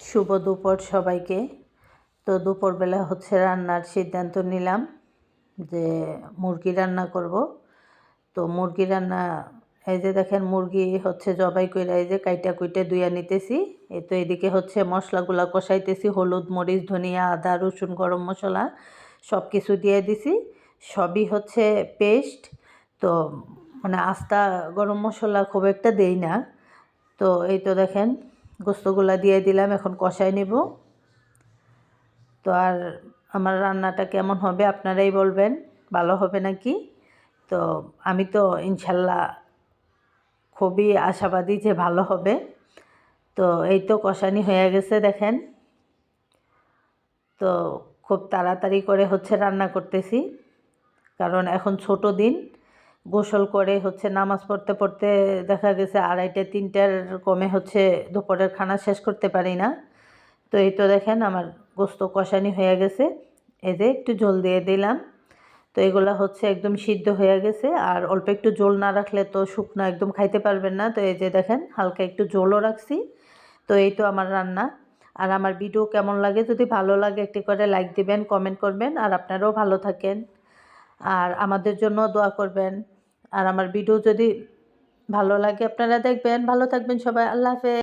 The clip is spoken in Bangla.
শুভ দুপুর সবাইকে। তো দুপুরবেলা হচ্ছে রান্নার সিদ্ধান্ত নিলাম যে মুরগি রান্না করব। তো মুরগি রান্না, এই যে দেখেন মুরগি হচ্ছে জবাই করে এই যে কাইটা কুইটা দুইয়া নিতেছি। এই তো এদিকে হচ্ছে মশলাগুলো কষাইতেছি, হলুদ, মরিচ, ধনিয়া, আদা, রসুন, গরম মশলা সব কিছু দিয়ে দিছি। সবই হচ্ছে পেস্ট। তো মানে আস্তা গরম মশলা খুব একটা দেই না। তো এই তো দেখেন গোস্তগুলা দিয়ে দিলাম, এখন কষাই নিব। তো আর আমার রান্নাটা কেমন হবে আপনারাই বলবেন, ভালো হবে নাকি? তো আমি তো ইনশাল্লাহ খুবই আশাবাদী যে ভালো হবে। তো এই তো কষানি হয়ে গেছে দেখেন। তো খুব তাড়াতাড়ি করে হচ্ছে রান্না করতেছি, কারণ এখন ছোট দিন। গোসল করে হচ্ছে নামাজ পড়তে পড়তে দেখা গেছে আড়াইটে তিনটার কমে হচ্ছে দুপুরের খানা শেষ করতে পারি না। তো এই তো দেখেন আমার গোস্ত কষানি হয়ে গেছে। যে একটু জল দিয়ে দিলাম। তো এগুলো হচ্ছে একদম সিদ্ধ হয়ে গেছে। আর অল্প একটু জল না রাখলে তো শুকনো একদম খাইতে পারবেন না। তো এই যে দেখেন হালকা একটু জলও রাখছি। তো এই তো আমার রান্না। আর আমার ভিডিও কেমন লাগে, যদি ভালো লাগে একটি করে লাইক দিবেন, কমেন্ট করবেন। আর আপনারাও ভালো থাকেন। আর আমাদের জন্য দোয়া করবেন। আর আমার ভিডিও যদি ভালো লাগে আপনারা দেখবেন। ভালো থাকবেন সবাই। আল্লাহ হাফেজ।